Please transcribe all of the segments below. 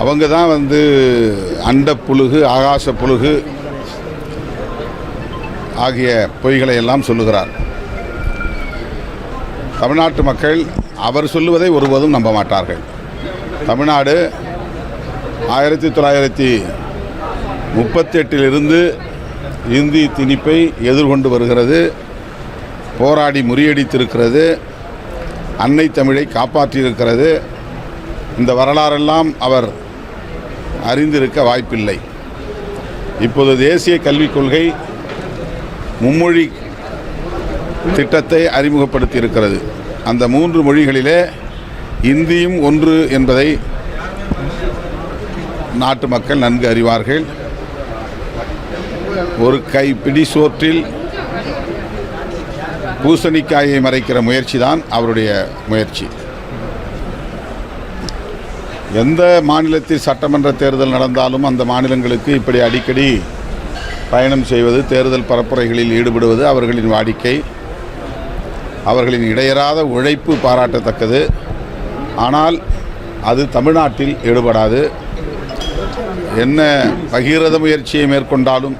அவங்க தான் வந்து அண்ட புழுகு ஆகாச புழுகு ஆகிய பொய்களை எல்லாம் சொல்லுகிறார். தமிழ்நாட்டு மக்கள் அவர் சொல்லுவதை ஒருபோதும் நம்ப மாட்டார்கள். தமிழ்நாடு ஆயிரத்தி தொள்ளாயிரத்தி முப்பத்தெட்டிலிருந்து இந்தி திணிப்பை எதிர்கொண்டு வருகிறது. போராடி முறியடித்திருக்கிறது. அன்னை தமிழை காப்பாற்றியிருக்கிறது. இந்த வரலாறெல்லாம் அவர் அறிந்திருக்க வாய்ப்பில்லை. இப்போது தேசிய கல்விக் கொள்கை மும்மொழி திட்டத்தை அறிமுகப்படுத்தி இருக்கிறது அந்த மூன்று மொழிகளிலே இந்தியும் ஒன்று என்பதை நாட்டு மக்கள் நன்கு அறிவார்கள். ஒரு கை பிடி சோற்றில் பூசணிக்காயை மறைக்கிற முயற்சி தான் அவருடைய முயற்சி. எந்த மாநிலத்தில் சட்டமன்ற தேர்தல் நடந்தாலும் அந்த மாநிலங்களுக்கு இப்படி அடிக்கடி பயணம் செய்வது தேர்தல் பரப்புரைகளில் ஈடுபடுவது அவர்களின் வாடிக்கை அவர்களின் இடையறாத உழைப்பு பாராட்டத்தக்கது. ஆனால் அது தமிழ்நாட்டில் ஈடுபடாது. என்ன பகிரத முயற்சியை மேற்கொண்டாலும்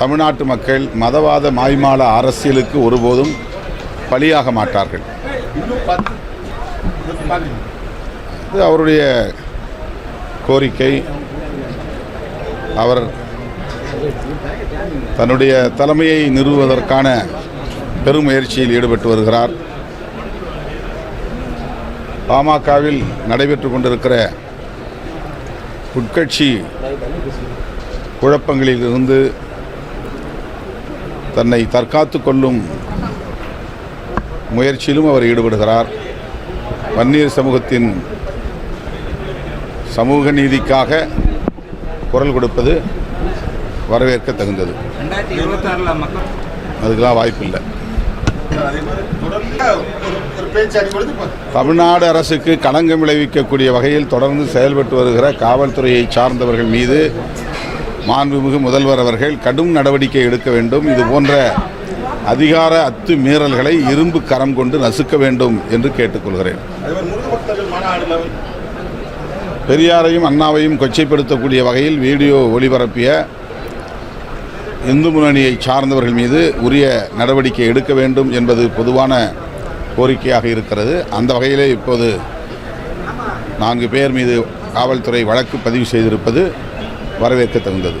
தமிழ்நாட்டு மக்கள் மதவாத மாய்மால அரசியலுக்கு ஒருபோதும் பலியாக மாட்டார்கள். இது அவருடைய கோரிக்கை. அவர் தன்னுடைய தலைமையை நிறுவுவதற்கான பெரும் முயற்சியில் ஈடுபட்டு வருகிறார். பாமகவில் நடைபெற்று கொண்டிருக்கிற உட்கட்சி குழப்பங்களிலிருந்து தன்னை தற்காத்து கொள்ளும் முயற்சியிலும் அவர் ஈடுபடுகிறார். வன்னியர் சமூகத்தின் சமூக நீதிக்காக குரல் கொடுப்பது வரவேற்க தகுந்தது. அதுக்கெல்லாம் வாய்ப்பில்லை. தமிழ்நாடு அரசுக்கு களங்கம் விளைவிக்கக்கூடிய வகையில் தொடர்ந்து செயல்பட்டு வருகிற காவல்துறையை சார்ந்தவர்கள் மீது மாண்புமிகு முதல்வர் அவர்கள் கடும் நடவடிக்கை எடுக்க வேண்டும். இது போன்ற அதிகார அத்துமீறல்களை இரும்பு கரம் கொண்டு நசுக்க வேண்டும் என்று கேட்டுக்கொள்கிறேன். பெரியாரையும் அண்ணாவையும் கொச்சைப்படுத்தக்கூடிய வகையில் வீடியோ ஒளிபரப்பிய இந்து முன்னணியை சார்ந்தவர்கள் மீது உரிய நடவடிக்கை எடுக்க வேண்டும் என்பது பொதுவான கோரிக்கையாக இருக்கிறது. அந்த வகையிலே இப்போது நான்கு பேர் மீது காவல்துறை வழக்கு பதிவு செய்திருப்பது வரவேற்க தகுந்தது